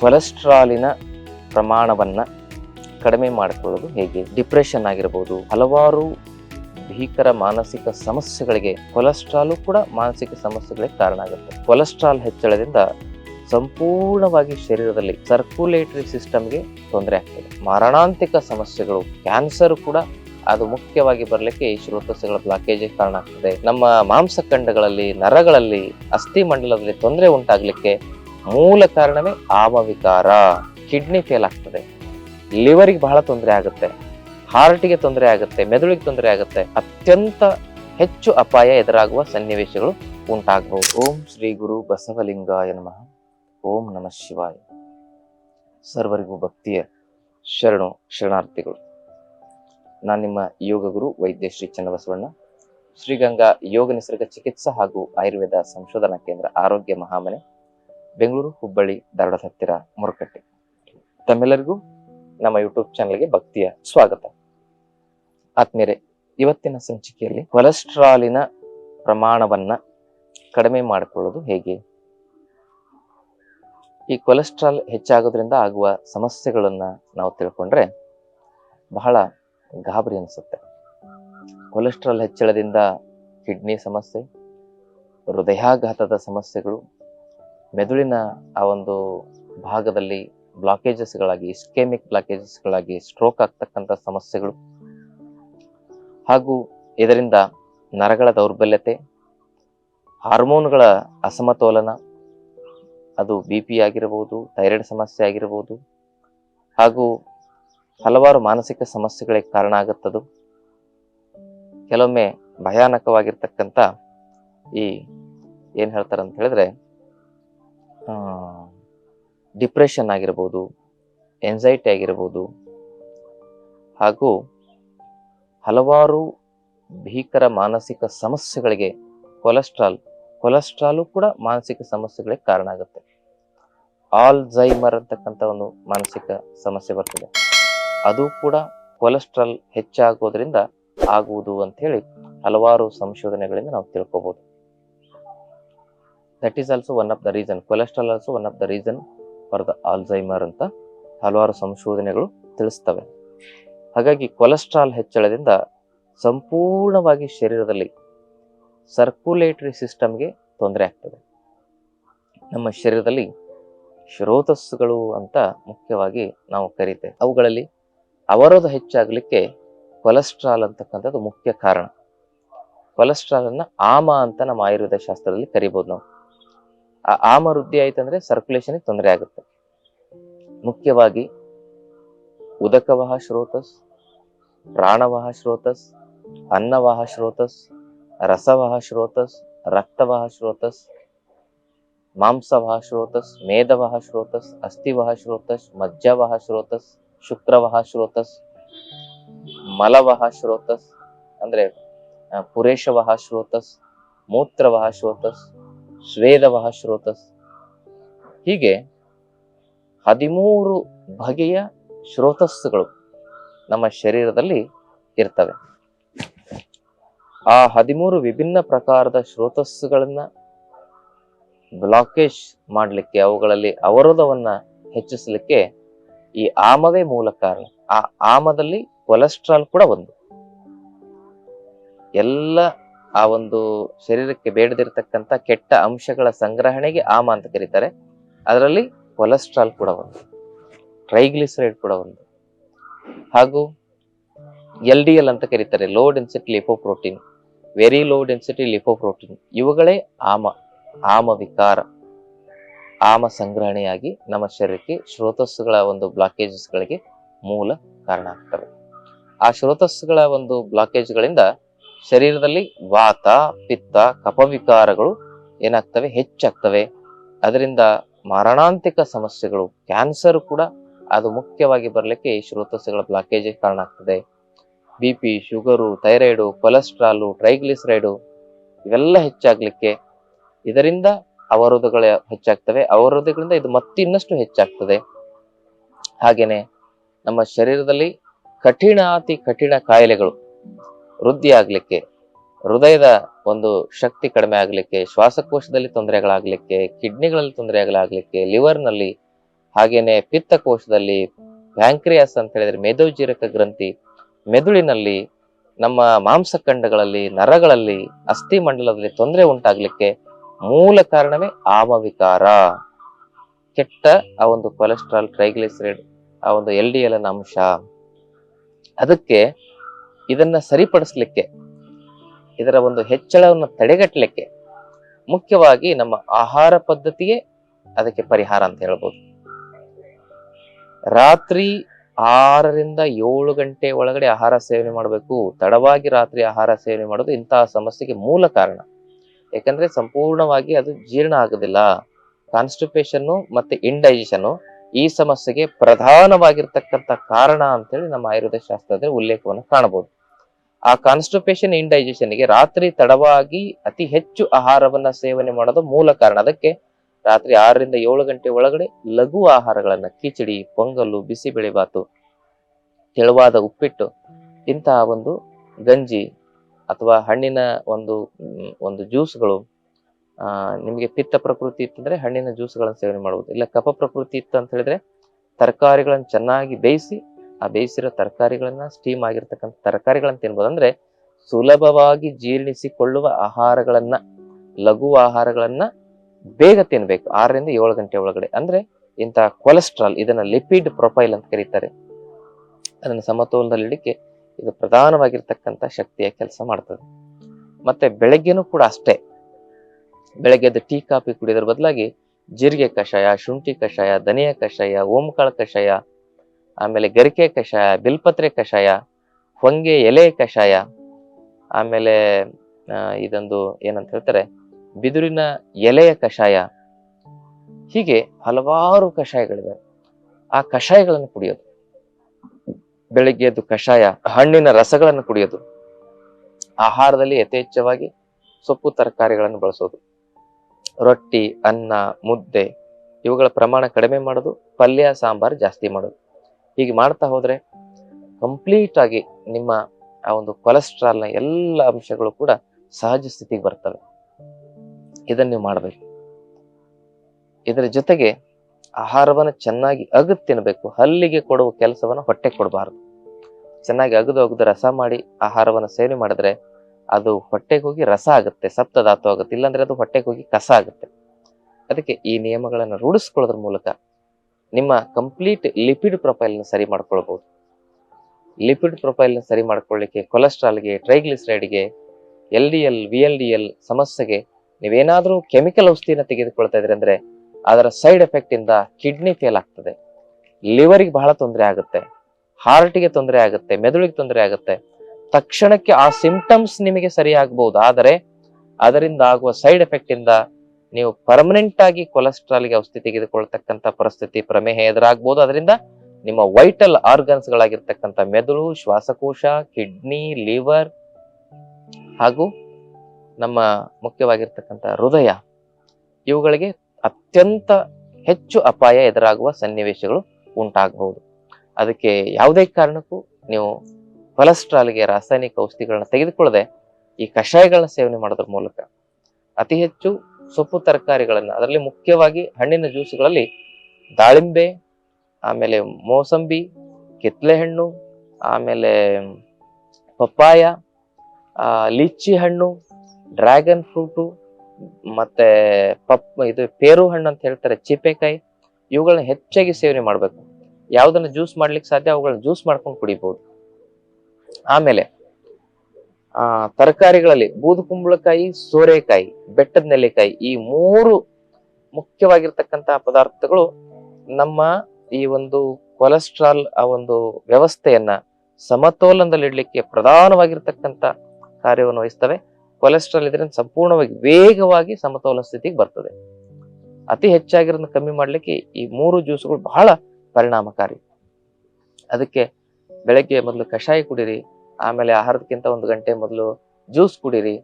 ಕೊಲೆಸ್ಟ್ರಾಲಿನ ಪ್ರಮಾಣವನ್ನು ಕಡಿಮೆ ಮಾಡಿಕೊಳ್ಳೋದು ಹೇಗೆ? ಡಿಪ್ರೆಷನ್ ಆಗಿರ್ಬೋದು, ಹಲವಾರು ಭೀಕರ ಮಾನಸಿಕ ಸಮಸ್ಯೆಗಳಿಗೆ, ಕೊಲೆಸ್ಟ್ರಾಲು ಕೂಡ ಮಾನಸಿಕ ಸಮಸ್ಯೆಗಳಿಗೆ ಕಾರಣ ಆಗುತ್ತೆ. ಕೊಲೆಸ್ಟ್ರಾಲ್ ಹೆಚ್ಚಳದಿಂದ ಸಂಪೂರ್ಣವಾಗಿ ಶರೀರದಲ್ಲಿ ಸರ್ಕ್ಯುಲೇಟರಿ ಸಿಸ್ಟಮ್ಗೆ ತೊಂದರೆ ಆಗ್ತದೆ. ಮಾರಣಾಂತಿಕ ಸಮಸ್ಯೆಗಳು ಕ್ಯಾನ್ಸರ್ ಕೂಡ ಅದು ಮುಖ್ಯವಾಗಿ ಬರಲಿಕ್ಕೆ ಈ ಶ್ರೋತಸ್ಸುಗಳ ಬ್ಲಾಕೇಜ್ ಕಾರಣ ಆಗ್ತದೆ. ನಮ್ಮ ಮಾಂಸಖಂಡಗಳಲ್ಲಿ, ನರಗಳಲ್ಲಿ ಅಸ್ಥಿ ಮಂಡಲದಲ್ಲಿ ತೊಂದರೆ ಉಂಟಾಗ್ಲಿಕ್ಕೆ ಮೂಲ ಕಾರಣವೇ ಆಮವಿಕಾರ. ಕಿಡ್ನಿ ಫೇಲ್ ಆಗ್ತದೆ. ಲಿವರಿಗೆ ಬಹಳ ತೊಂದರೆ ಆಗುತ್ತೆ. ಹಾರ್ಟಿಗೆ ತೊಂದರೆ ಆಗುತ್ತೆ. ಮೆದುಳಿಗೆ ತೊಂದರೆ ಆಗುತ್ತೆ. ಅತ್ಯಂತ ಹೆಚ್ಚು ಅಪಾಯ ಎದುರಾಗುವ ಸನ್ನಿವೇಶಗಳು ಉಂಟಾಗಬಹುದು. ಓಂ ಶ್ರೀ ಗುರು ಬಸವಲಿಂಗಾಯ ನಮಃ. ಓಂ ನಮಃ ಶಿವಾಯ. ಸರ್ವರಿಗೂ ಭಕ್ತಿಯ ಶರಣು ಶರಣಾರ್ಥಿಗಳು. ನಾನು ನಿಮ್ಮ ಯೋಗ ಗುರು ವೈದ್ಯ ಶ್ರೀ ಚನ್ನಬಸವಣ್ಣ. ಶ್ರೀಗಂಗಾ ಯೋಗ ನಿಸರ್ಗ ಚಿಕಿತ್ಸಾ ಹಾಗೂ ಆಯುರ್ವೇದ ಸಂಶೋಧನಾ ಕೇಂದ್ರ ಆರೋಗ್ಯ ಮಹಾಮನೆ. ಬೆಂಗಳೂರು, ಹುಬ್ಬಳ್ಳಿ, ಧಾರವಾಡ, ಹತ್ತಿರ, ಮುರುಕಟ್ಟೆ. ತಮ್ಮೆಲ್ಲರಿಗೂ ನಮ್ಮ ಯೂಟ್ಯೂಬ್ ಚಾನಲ್ಗೆ ಭಕ್ತಿಯ ಸ್ವಾಗತ. ಆತ್ಮೀರೆ ಇವತ್ತಿನ ಸಂಚಿಕೆಯಲ್ಲಿ ಕೊಲೆಸ್ಟ್ರಾಲಿನ ಪ್ರಮಾಣವನ್ನ ಕಡಿಮೆ ಮಾಡಿಕೊಳ್ಳೋದು ಹೇಗೆ? ಈ ಕೊಲೆಸ್ಟ್ರಾಲ್ ಹೆಚ್ಚಾಗೋದ್ರಿಂದ ಆಗುವ ಸಮಸ್ಯೆಗಳನ್ನ ನಾವು ತಿಳ್ಕೊಂಡ್ರೆ ಬಹಳ ಗಾಬರಿ ಅನಿಸುತ್ತೆ. ಕೊಲೆಸ್ಟ್ರಾಲ್ ಹೆಚ್ಚಳದಿಂದ ಕಿಡ್ನಿ ಸಮಸ್ಯೆ, ಹೃದಯಾಘಾತದ ಸಮಸ್ಯೆಗಳು ಮೆದುಳಿನ ಆ ಒಂದು ಭಾಗದಲ್ಲಿ ಬ್ಲಾಕೇಜಸ್ಗಳಾಗಿ ಇಸ್ಕೆಮಿಕ್ ಬ್ಲಾಕೇಜಸ್ಗಳಾಗಿ ಸ್ಟ್ರೋಕ್ ಆಗ್ತಕ್ಕಂಥ ಸಮಸ್ಯೆಗಳು. ಹಾಗೂ ಇದರಿಂದ ನರಗಳ ದೌರ್ಬಲ್ಯತೆ, ಹಾರ್ಮೋನ್ಗಳ ಅಸಮತೋಲನ, ಅದು ಬಿ ಪಿ ಆಗಿರಬಹುದು ಥೈರಾಯ್ಡ್ ಸಮಸ್ಯೆ ಆಗಿರಬಹುದು ಹಾಗೂ ಹಲವಾರು ಮಾನಸಿಕ ಸಮಸ್ಯೆಗಳಿಗೆ ಕಾರಣ ಆಗುತ್ತದೆ. ಕೆಲವೊಮ್ಮೆ ಭಯಾನಕವಾಗಿರ್ತಕ್ಕಂಥ ಈ ಏನು ಹೇಳ್ತಾರೆ ಅಂತ ಹೇಳಿದ್ರೆ ಡಿಪ್ರೆಷನ್ ಆಗಿರ್ಬೋದು ಎನ್ಸೈಟಿ ಆಗಿರ್ಬೋದು, ಹಾಗೂ ಹಲವಾರು ಭೀಕರ ಮಾನಸಿಕ ಸಮಸ್ಯೆಗಳಿಗೆ ಕೊಲೆಸ್ಟ್ರಾಲ್ ಕೊಲೆಸ್ಟ್ರಾಲು ಕೂಡ ಮಾನಸಿಕ ಸಮಸ್ಯೆಗಳಿಗೆ ಕಾರಣ ಆಗುತ್ತೆ. ಆಲ್ಝೈಮರ್ ಅಂತಕ್ಕಂಥ ಒಂದು ಮಾನಸಿಕ ಸಮಸ್ಯೆ ಬರ್ತದೆ. ಅದು ಕೂಡ ಕೊಲೆಸ್ಟ್ರಾಲ್ ಹೆಚ್ಚಾಗೋದ್ರಿಂದ ಆಗುವುದು ಅಂತ ಹೇಳಿ ಹಲವಾರು ಸಂಶೋಧನೆಗಳಿಂದ ನಾವು ತಿಳ್ಕೊಬಹುದು that is also one of the reason cholesterol also one of the reason for the Alzheimer ಅಂತ ಹಲವಾರು ಸಂಶೋಧನೆಗಳು ತಿಳಿಸ್ತವೆ. ಹಾಗಾಗಿ ಕೊಲೆಸ್ಟ್ರಾಲ್ ಹೆಚ್ಚಳದಿಂದ ಸಂಪೂರ್ಣವಾಗಿ ಶರೀರದಲ್ಲಿ ಸರ್ಕ್ಯುಲೇಟರಿ ಸಿಸ್ಟಮ್ಗೆ ತೊಂದರೆ ಆಗ್ತದೆ. ನಮ್ಮ ಶರೀರದಲ್ಲಿ ಶ್ರೋತಸ್ಸುಗಳು ಅಂತ ಮುಖ್ಯವಾಗಿ ನಾವು ಕರೀತೇವೆ. ಅವುಗಳಲ್ಲಿ ಅವರೋಧ ಹೆಚ್ಚಾಗಲಿಕ್ಕೆ ಕೊಲೆಸ್ಟ್ರಾಲ್ ಅಂತಕ್ಕಂಥದ್ದು ಮುಖ್ಯ ಕಾರಣ. ಕೊಲೆಸ್ಟ್ರಾಲನ್ನು ಆಮ ಅಂತ ನಮ್ಮ ಆಯುರ್ವೇದ ಶಾಸ್ತ್ರದಲ್ಲಿ ಕರಿಬೋದು ನಾವು. ಆ ಆಮ ವೃದ್ಧಿ ಆಯ್ತಂದ್ರೆ ಸರ್ಕ್ಯುಲೇಷನ್ ತೊಂದರೆ ಆಗುತ್ತೆ. ಮುಖ್ಯವಾಗಿ ಉದಕವಹ ಶ್ರೋತಸ್, ಪ್ರಾಣವಹ ಶ್ರೋತಸ್, ಅನ್ನವಹ ಶ್ರೋತಸ್, ರಸವಹ ಶ್ರೋತಸ್, ರಕ್ತವಹ ಶ್ರೋತಸ್, ಮಾಂಸವಹ ಶ್ರೋತಸ್, ಮೇದವಹ ಶ್ರೋತಸ್, ಅಸ್ಥಿವಹ ಶ್ರೋತಸ್, ಮಜ್ಜವಹ ಶ್ರೋತಸ್, ಶುಕ್ರವಹ ಶ್ರೋತಸ್, ಮಲವಹ ಶ್ರೋತಸ್, ಅಂದ್ರೆ ಪುರೇಶವಹ ಶ್ರೋತಸ್, ಮೂತ್ರವಹ ಶ್ರೋತಸ್ ಸ್ವೇದವಹ ಶ್ರೋತಸ್. ಹೀಗೆ ಹದಿಮೂರು ಬಗೆಯ ಶ್ರೋತಸ್ಸುಗಳು ನಮ್ಮ ಶರೀರದಲ್ಲಿ ಇರ್ತವೆ. ಆ ಹದಿಮೂರು ವಿಭಿನ್ನ ಪ್ರಕಾರದ ಶ್ರೋತಸ್ಸುಗಳನ್ನು ಬ್ಲಾಕೇಜ್ ಮಾಡಲಿಕ್ಕೆ, ಅವುಗಳಲ್ಲಿ ಅವರೋಧವನ್ನ ಹೆಚ್ಚಿಸಲಿಕ್ಕೆ ಈ ಆಮವೇ ಮೂಲ ಕಾರಣ. ಆ ಆಮದಲ್ಲಿ ಕೊಲೆಸ್ಟ್ರಾಲ್ ಕೂಡ ಒಂದು. ಎಲ್ಲ ಆ ಒಂದು ಶರೀರಕ್ಕೆ ಬೇಡದಿರತಕ್ಕಂತ ಕೆಟ್ಟ ಅಂಶಗಳ ಸಂಗ್ರಹಣೆಗೆ ಆಮ ಅಂತ ಕರೀತಾರೆ ಅದರಲ್ಲಿ ಕೊಲೆಸ್ಟ್ರಾಲ್ ಕೂಡ ಒಂದು, ಟ್ರೈಗ್ಲಿಸರೈಡ್ ಕೂಡ ಒಂದು. ಹಾಗೂ ಎಲ್ ಡಿ ಎಲ್ ಅಂತ ಕರೀತಾರೆ low density lipoprotein very low density lipoprotein ಇವುಗಳೇ ಆಮ ಆಮ ವಿಕಾರ, ಆಮ ಸಂಗ್ರಹಣೆಯಾಗಿ ನಮ್ಮ ಶರೀರಕ್ಕೆ ಶ್ರೋತಸ್ಸುಗಳ ಒಂದು ಬ್ಲಾಕೇಜಸ್ಗಳಿಗೆ ಮೂಲ ಕಾರಣ ಆಗ್ತವೆ. ಆ ಶ್ರೋತಸ್ಸುಗಳ ಒಂದು ಬ್ಲಾಕೇಜ್ಗಳಿಂದ ಶರೀರದಲ್ಲಿ ವಾತ, ಪಿತ್ತ, ಕಪವಿಕಾರಗಳು ಏನಾಗ್ತವೆ? ಹೆಚ್ಚಾಗ್ತವೆ. ಅದರಿಂದ ಮಾರಣಾಂತಿಕ ಸಮಸ್ಯೆಗಳು, ಕ್ಯಾನ್ಸರ್ ಕೂಡ ಅದು ಮುಖ್ಯವಾಗಿ ಬರಲಿಕ್ಕೆ ಶ್ರೋತಸ್ಸುಗಳ ಬ್ಲಾಕೇಜ್ ಕಾರಣ ಆಗ್ತದೆ. B P sugar thyroid cholesterol triglyceride ಇವೆಲ್ಲ ಹೆಚ್ಚಾಗ್ಲಿಕ್ಕೆ ಇದರಿಂದ ಅವರೋಧಗಳು ಹೆಚ್ಚಾಗ್ತವೆ. ಅವರೋಧಗಳಿಂದ ಇದು ಮತ್ತಿನ್ನಷ್ಟು ಹೆಚ್ಚಾಗ್ತದೆ. ಹಾಗೇನೆ ನಮ್ಮ ಶರೀರದಲ್ಲಿ ಕಠಿಣ ಅತಿ ಕಠಿಣ ಕಾಯಿಲೆಗಳು ವೃದ್ಧಿ ಆಗ್ಲಿಕ್ಕೆ, ಹೃದಯದ ಒಂದು ಶಕ್ತಿ ಕಡಿಮೆ ಆಗ್ಲಿಕ್ಕೆ, ಶ್ವಾಸಕೋಶದಲ್ಲಿ ತೊಂದರೆಗಳಾಗ್ಲಿಕ್ಕೆ, ಕಿಡ್ನಿಗಳಲ್ಲಿ ತೊಂದರೆಗಳಾಗ್ಲಿಕ್ಕೆ, ಲಿವರ್ನಲ್ಲಿ ಹಾಗೇನೆ ಪಿತ್ತಕೋಶದಲ್ಲಿ ಬ್ಯಾಂಕ್ರಿಯಾಸ್ ಅಂತ ಹೇಳಿದ್ರೆ ಮೇದೋಜೀರಕ ಗ್ರಂಥಿ, ಮೆದುಳಿನಲ್ಲಿ, ನಮ್ಮ ಮಾಂಸಖಂಡಗಳಲ್ಲಿ, ನರಗಳಲ್ಲಿ, ಅಸ್ಥಿ ಮಂಡಲದಲ್ಲಿ ತೊಂದರೆ ಉಂಟಾಗ್ಲಿಕ್ಕೆ ಮೂಲ ಕಾರಣವೇ ಆಮವಿಕಾರ. ಕೆಟ್ಟ ಆ ಒಂದು ಕೊಲೆಸ್ಟ್ರಾಲ್ ಟ್ರೈಗ್ಲಿಸರೈಡ್, ಆ ಒಂದು ಎಲ್ ಡಿ ಎಲ್ ಅಂಶ. ಅದಕ್ಕೆ ಇದನ್ನ ಸರಿಪಡಿಸ್ಲಿಕ್ಕೆ, ಇದರ ಒಂದು ಹೆಚ್ಚಳವನ್ನು ತಡೆಗಟ್ಟಲಿಕ್ಕೆ ಮುಖ್ಯವಾಗಿ ನಮ್ಮ ಆಹಾರ ಪದ್ಧತಿಯೇ ಅದಕ್ಕೆ ಪರಿಹಾರ ಅಂತ ಹೇಳ್ಬೋದು. ರಾತ್ರಿ ಆರರಿಂದ ಏಳು ಗಂಟೆ ಒಳಗಡೆ ಆಹಾರ ಸೇವನೆ ಮಾಡಬೇಕು. ತಡವಾಗಿ ರಾತ್ರಿ ಆಹಾರ ಸೇವನೆ ಮಾಡೋದು ಇಂತಹ ಸಮಸ್ಯೆಗೆ ಮೂಲ ಕಾರಣ. ಯಾಕಂದ್ರೆ ಸಂಪೂರ್ಣವಾಗಿ ಅದು ಜೀರ್ಣ ಆಗೋದಿಲ್ಲ. ಕಾನ್ಸ್ಟಿಪೇಷನ್ನು ಮತ್ತೆ ಇಂಡೈಜೆಷನ್ನು ಈ ಸಮಸ್ಯೆಗೆ ಪ್ರಧಾನವಾಗಿರ್ತಕ್ಕಂಥ ಕಾರಣ ಅಂತೇಳಿ ನಮ್ಮ ಆಯುರ್ವೇದ ಶಾಸ್ತ್ರದ ಉಲ್ಲೇಖವನ್ನು ಕಾಣಬಹುದು. ಆ ಕಾನ್ಸ್ಟಿಪೇಷನ್ಗೆ ರಾತ್ರಿ ತಡವಾಗಿ ಅತಿ ಹೆಚ್ಚು ಆಹಾರವನ್ನ ಸೇವನೆ ಮಾಡೋದು ಮೂಲ ಕಾರಣ. ಅದಕ್ಕೆ ರಾತ್ರಿ ಆರರಿಂದ ಏಳು ಗಂಟೆ ಒಳಗಡೆ ಲಘು ಆಹಾರಗಳನ್ನ, ಕಿಚಡಿ, ಪೊಂಗಲ್ಲು ಬಿಸಿಬೇಳೆಬಾತು ತೆಳುವಾದ ಉಪ್ಪಿಟ್ಟು, ಇಂತಹ ಒಂದು ಗಂಜಿ ಅಥವಾ ಹಣ್ಣಿನ ಒಂದು ಒಂದು ಜ್ಯೂಸ್ಗಳು, ಆ, ನಿಮಗೆ ಪಿತ್ತ ಪ್ರಕೃತಿ ಇತ್ತಂದ್ರೆ ಹಣ್ಣಿನ ಜ್ಯೂಸ್ಗಳನ್ನು ಸೇವನೆ ಮಾಡಬಹುದು ಇಲ್ಲ ಕಫ ಪ್ರಕೃತಿ ಇತ್ತು ಅಂತ ಹೇಳಿದ್ರೆ ತರಕಾರಿಗಳನ್ನು ಚೆನ್ನಾಗಿ ಬೇಯಿಸಿ ಆ ಬೇಯಿಸಿರೋ ತರಕಾರಿಗಳನ್ನ ಸ್ಟೀಮ್ ಆಗಿರ್ತಕ್ಕಂಥ ತರಕಾರಿಗಳನ್ನ ತಿನ್ಬೋದು. ಅಂದ್ರೆ ಸುಲಭವಾಗಿ ಜೀರ್ಣಿಸಿಕೊಳ್ಳುವ ಆಹಾರಗಳನ್ನ, ಲಘು ಆಹಾರಗಳನ್ನ ಬೇಗ ತಿನ್ಬೇಕು. ಆರರಿಂದ ಏಳು ಗಂಟೆ ಒಳಗಡೆ. ಅಂದ್ರೆ ಇಂತಹ ಕೊಲೆಸ್ಟ್ರಾಲ್ ಇದನ್ನ ಲಿಪಿಡ್ ಪ್ರೊಫೈಲ್ ಅಂತ ಕರೀತಾರೆ. ಅದನ್ನು ಸಮತೋಲನದಲ್ಲಿ ಇಡಲಿಕ್ಕೆ ಇದು ಪ್ರಧಾನವಾಗಿರ್ತಕ್ಕಂಥ ಶಕ್ತಿಯ ಕೆಲಸ ಮಾಡ್ತದೆ. ಮತ್ತೆ ಬೆಳಗ್ಗೆನೂ ಕೂಡ ಅಷ್ಟೇ. ಬೆಳಗ್ಗೆ ಎದ್ದು ಟೀ, ಕಾಫಿ ಕುಡಿಯೋದ್ರ ಬದಲಾಗಿ ಜೀರಿಗೆ ಕಷಾಯ, ಶುಂಠಿ ಕಷಾಯ, ಧನಿಯಾ ಕಷಾಯ ಓಂಕಾಳ ಕಷಾಯ ಆಮೇಲೆ ಗರಿಕೆ ಕಷಾಯ, ಬಿಲ್ಪತ್ರೆ ಕಷಾಯ, ಹೊಂಗೆ ಎಲೆ ಕಷಾಯ, ಆಮೇಲೆ ಇದೊಂದು ಏನಂತ ಹೇಳ್ತಾರೆ, ಬಿದುರಿನ ಎಲೆಯ ಕಷಾಯ. ಹೀಗೆ ಹಲವಾರು ಕಷಾಯಗಳಿವೆ. ಆ ಕಷಾಯಗಳನ್ನು ಕುಡಿಯೋದು. ಬೆಳಿಗ್ಗೆ ಎದ್ದು ಕಷಾಯ, ಹಣ್ಣಿನ ರಸಗಳನ್ನು ಕುಡಿಯೋದು. ಆಹಾರದಲ್ಲಿ ಯಥೇಚ್ಛವಾಗಿ ಸೊಪ್ಪು ತರಕಾರಿಗಳನ್ನು ಬಳಸೋದು. ರೊಟ್ಟಿ, ಅನ್ನ, ಮುದ್ದೆ ಇವುಗಳ ಪ್ರಮಾಣ ಕಡಿಮೆ ಮಾಡೋದು, ಪಲ್ಯ, ಸಾಂಬಾರ್ ಜಾಸ್ತಿ ಮಾಡೋದು. ಹೀಗೆ ಮಾಡ್ತಾ ಹೋದ್ರೆ ಕಂಪ್ಲೀಟ್ ಆಗಿ ನಿಮ್ಮ ಆ ಒಂದು ಕೊಲೆಸ್ಟ್ರಾಲ್ನ ಎಲ್ಲ ಅಂಶಗಳು ಕೂಡ ಸಹಜ ಸ್ಥಿತಿಗೆ ಬರ್ತವೆ. ಇದನ್ನ ನೀವು ಮಾಡಬೇಕು. ಇದರ ಜೊತೆಗೆ ಆಹಾರವನ್ನು ಚೆನ್ನಾಗಿ ಅಗದ್ ತಿನ್ನಬೇಕು ಹಲ್ಲಿಗೆ ಕೊಡುವ ಕೆಲಸವನ್ನು ಹೊಟ್ಟೆ ಕೊಡಬಾರದು. ಚೆನ್ನಾಗಿ ಅಗದು ಅಗದು ರಸ ಮಾಡಿ ಆಹಾರವನ್ನು ಸೇವನೆ ಮಾಡಿದ್ರೆ ಅದು ಹೊಟ್ಟೆಗೆ ಹೋಗಿ ರಸ ಆಗುತ್ತೆ, ಸಪ್ತಧಾತು ಆಗುತ್ತೆ. ಇಲ್ಲಾಂದ್ರೆ ಅದು ಹೊಟ್ಟೆಗೆ ಹೋಗಿ ಕಸ ಆಗುತ್ತೆ. ಅದಕ್ಕೆ ಈ ನಿಯಮಗಳನ್ನು ರೂಢಿಸ್ಕೊಳ್ಳೋದ್ರ ಮೂಲಕ ನಿಮ್ಮ ಕಂಪ್ಲೀಟ್ ಲಿಪಿಡ್ ಪ್ರೊಫೈಲ್ನ ಸರಿ ಮಾಡ್ಕೊಳ್ಬಹುದು ಲಿಪಿಡ್ ಪ್ರೊಫೈಲ್ನ ಸರಿ ಮಾಡ್ಕೊಳ್ಳಿಕ್ಕೆ ಕೊಲೆಸ್ಟ್ರಾಲ್ಗೆ ಟ್ರೈಗ್ಲಿಸರೈಡ್ಗೆ L D L V L D L ಸಮಸ್ಯೆಗೆ ನೀವೇನಾದರೂ ಕೆಮಿಕಲ್ ಔಷಧಿನ ತೆಗೆದುಕೊಳ್ತಾ ಇದ್ರಿ ಅಂದ್ರೆ ಅದರ ಸೈಡ್ ಎಫೆಕ್ಟ್ ಇಂದ ಕಿಡ್ನಿ ಫೇಲ್ ಆಗ್ತದೆ. ಲಿವರ್ಗೆ ಬಹಳ ತೊಂದರೆ ಆಗುತ್ತೆ. ಹಾರ್ಟ್ಗೆ ತೊಂದರೆ ಆಗುತ್ತೆ. ಮೆದುಳಿಗೆ ತೊಂದರೆ ಆಗುತ್ತೆ. ತಕ್ಷಣಕ್ಕೆ ಆ ಸಿಂಪ್ಟಮ್ಸ್ ನಿಮಗೆ ಸರಿ ಆಗ್ಬಹುದು ಆದರೆ ಅದರಿಂದ ಆಗುವ ಸೈಡ್ ಎಫೆಕ್ಟ್ ಇಂದ ನೀವು ಪರ್ಮನೆಂಟ್ ಆಗಿ ಕೊಲೆಸ್ಟ್ರಾಲ್ಗೆ ಔಷಧಿ ತೆಗೆದುಕೊಳ್ತಕ್ಕಂಥ ಪರಿಸ್ಥಿತಿ ಪ್ರಮೇಹ ಎದುರಾಗ್ಬೋದು. ಅದರಿಂದ ನಿಮ್ಮ ವೈಟಲ್ ಆರ್ಗನ್ಸ್ ಗಳಾಗಿರ್ತಕ್ಕಂಥ ಮೆದುಳು, ಶ್ವಾಸಕೋಶ ಕಿಡ್ನಿ ಲಿವರ್ ಹಾಗೂ ನಮ್ಮ ಮುಖ್ಯವಾಗಿರ್ತಕ್ಕಂಥ ಹೃದಯ, ಇವುಗಳಿಗೆ ಅತ್ಯಂತ ಹೆಚ್ಚು ಅಪಾಯ ಎದುರಾಗುವ ಸನ್ನಿವೇಶಗಳು ಉಂಟಾಗಬಹುದು. ಅದಕ್ಕೆ ಯಾವುದೇ ಕಾರಣಕ್ಕೂ ನೀವು ಕೊಲೆಸ್ಟ್ರಾಲ್ಗೆ ರಾಸಾಯನಿಕ ಔಷಧಿಗಳನ್ನ ತೆಗೆದುಕೊಳ್ಳದೆ ಈ ಕಷಾಯಗಳನ್ನ ಸೇವನೆ ಮಾಡೋದ್ರ ಮೂಲಕ ಅತಿ ಹೆಚ್ಚು ಸೊಪ್ಪು ತರಕಾರಿಗಳನ್ನ, ಅದರಲ್ಲಿ ಮುಖ್ಯವಾಗಿ ಹಣ್ಣಿನ ಜ್ಯೂಸ್ಗಳಲ್ಲಿ ದಾಳಿಂಬೆ, ಆಮೇಲೆ ಮೋಸಂಬಿ ಕಿತ್ಲೆ ಹಣ್ಣು ಆಮೇಲೆ ಪಪ್ಪಾಯ ಲಿಚ್ಚಿ ಹಣ್ಣು, ಡ್ರ್ಯಾಗನ್ ಫ್ರೂಟು, ಮತ್ತೆ ಪಪ್, ಇದು ಪೇರು ಹಣ್ಣು ಅಂತ ಹೇಳ್ತಾರೆ, ಚೀಪೆಕಾಯಿ ಇವುಗಳನ್ನ ಹೆಚ್ಚಾಗಿ ಸೇವನೆ ಮಾಡಬೇಕು. ಯಾವುದನ್ನು ಜ್ಯೂಸ್ ಮಾಡ್ಲಿಕ್ಕೆ ಸಾಧ್ಯ ಅವುಗಳನ್ನ ಜ್ಯೂಸ್ ಮಾಡ್ಕೊಂಡು ಕುಡಿಬಹುದು ಆಮೇಲೆ ಆ, ತರಕಾರಿಗಳಲ್ಲಿ ಬೂದು ಕುಂಬಳಕಾಯಿ, ಸೋರೆಕಾಯಿ, ಬೆಟ್ಟದ ನೆಲೆಕಾಯಿ ಈ ಮೂರು ಮುಖ್ಯವಾಗಿರ್ತಕ್ಕಂತಹ ಪದಾರ್ಥಗಳು ನಮ್ಮ ಈ ಒಂದು ಕೊಲೆಸ್ಟ್ರಾಲ್, ಆ ಒಂದು ವ್ಯವಸ್ಥೆಯನ್ನ ಸಮತೋಲನದಲ್ಲಿಡ್ಲಿಕ್ಕೆ ಪ್ರಧಾನವಾಗಿರ್ತಕ್ಕಂಥ ಕಾರ್ಯವನ್ನು ವಹಿಸ್ತವೆ. ಕೊಲೆಸ್ಟ್ರಾಲ್ ಇದರಿಂದ ಸಂಪೂರ್ಣವಾಗಿ ವೇಗವಾಗಿ ಸಮತೋಲನ ಸ್ಥಿತಿಗೆ ಬರ್ತದೆ. ಅತಿ ಹೆಚ್ಚಾಗಿರೋದನ್ನ ಕಮ್ಮಿ ಮಾಡಲಿಕ್ಕೆ ಈ ಮೂರು ಜ್ಯೂಸ್ಗಳು ಬಹಳ ಪರಿಣಾಮಕಾರಿ. ಅದಕ್ಕೆ ಬೆಳಗ್ಗೆ ಮೊದಲು ಕಷಾಯ ಕುಡಿರಿ ಆಮೇಲೆ ಆಹಾರದಕ್ಕಿಂತ ಒಂದು ಗಂಟೆ ಮೊದಲು ಜ್ಯೂಸ್ ಕುಡಿರಿ.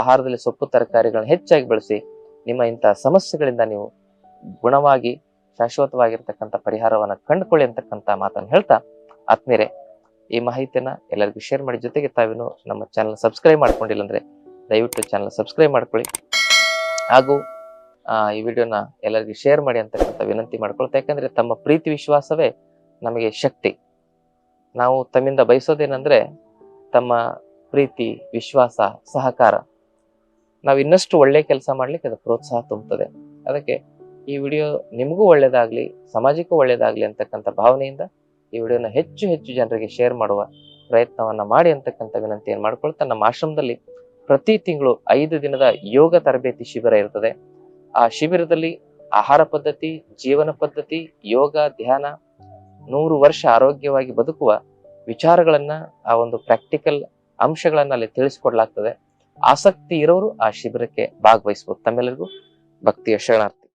ಆಹಾರದಲ್ಲಿ ಸೊಪ್ಪು, ತರಕಾರಿಗಳನ್ನ ಹೆಚ್ಚಾಗಿ ಬಳಸಿ. ನಿಮ್ಮ ಇಂತಹ ಸಮಸ್ಯೆಗಳಿಂದ ನೀವು ಗುಣವಾಗಿ, ಶಾಶ್ವತವಾಗಿರ್ತಕ್ಕಂಥ ಪರಿಹಾರವನ್ನು ಕಂಡುಕೊಳ್ಳಿ ಅಂತಕ್ಕಂಥ ಮಾತನ್ನು ಹೇಳ್ತಾ ಆತ್ಮೀರೆ ಈ ಮಾಹಿತಿಯನ್ನ ಎಲ್ಲರಿಗೂ ಶೇರ್ ಮಾಡಿ. ಜೊತೆಗೆ ತಾವೇನು ನಮ್ಮ ಚಾನಲ್ ಸಬ್ಸ್ಕ್ರೈಬ್ ಮಾಡ್ಕೊಂಡಿಲ್ಲ ಅಂದ್ರೆ ದಯವಿಟ್ಟು ಚಾನಲ್ ಸಬ್ಸ್ಕ್ರೈಬ್ ಮಾಡ್ಕೊಳ್ಳಿ. ಹಾಗೂ ಈ ವಿಡಿಯೋನ ಎಲ್ಲರಿಗೂ ಶೇರ್ ಮಾಡಿ ಅಂತಕ್ಕಂಥ ವಿನಂತಿ ಮಾಡ್ಕೊಳ್ತಾ, ಯಾಕಂದ್ರೆ ತಮ್ಮ ಪ್ರೀತಿ ವಿಶ್ವಾಸವೇ ನಮಗೆ ಶಕ್ತಿ. ನಾವು ತಮ್ಮಿಂದ ಬಯಸೋದೇನೆಂದ್ರೆ ತಮ್ಮ ಪ್ರೀತಿ, ವಿಶ್ವಾಸ, ಸಹಕಾರ ನಾವು ಇನ್ನಷ್ಟು ಒಳ್ಳೆ ಕೆಲಸ ಮಾಡ್ಲಿಕ್ಕೆ ಅದು ಪ್ರೋತ್ಸಾಹ ತುಂಬುತ್ತದೆ. ಅದಕ್ಕೆ ಈ ವಿಡಿಯೋ ನಿಮಗೂ ಒಳ್ಳೇದಾಗ್ಲಿ, ಸಮಾಜಕ್ಕೂ ಒಳ್ಳೇದಾಗ್ಲಿ ಅಂತಕ್ಕಂಥ ಭಾವನೆಯಿಂದ ಈ ವಿಡಿಯೋನ ಹೆಚ್ಚು ಹೆಚ್ಚು ಜನರಿಗೆ ಶೇರ್ ಮಾಡುವ ಪ್ರಯತ್ನವನ್ನ ಮಾಡಿ ಅಂತಕ್ಕಂಥ ವಿನಂತಿಯನ್ನು ಮಾಡ್ಕೊಳ್ತಾ ನಮ್ಮ ಆಶ್ರಮದಲ್ಲಿ ಪ್ರತಿ ತಿಂಗಳು ಐದು ದಿನದ ಯೋಗ ತರಬೇತಿ ಶಿಬಿರ ಇರ್ತದೆ. ಆ ಶಿಬಿರದಲ್ಲಿ ಆಹಾರ ಪದ್ಧತಿ, ಜೀವನ ಪದ್ಧತಿ, ಯೋಗ, ಧ್ಯಾನ ನೂರು ವರ್ಷ ಆರೋಗ್ಯವಾಗಿ ಬದುಕುವ ವಿಚಾರಗಳನ್ನ, ಆ ಒಂದು ಪ್ರಾಕ್ಟಿಕಲ್ ಅಂಶಗಳನ್ನ ಅಲ್ಲಿ ತಿಳಿಸ್ಕೊಡ್ಲಾಗ್ತದೆ. ಆಸಕ್ತಿ ಇರೋರು ಆ ಶಿಬಿರಕ್ಕೆ ಭಾಗವಹಿಸಬಹುದು ತಮ್ಮೆಲ್ಲರಿಗೂ ಭಕ್ತಿಯ ಶರಣಾರ್ಥಿ.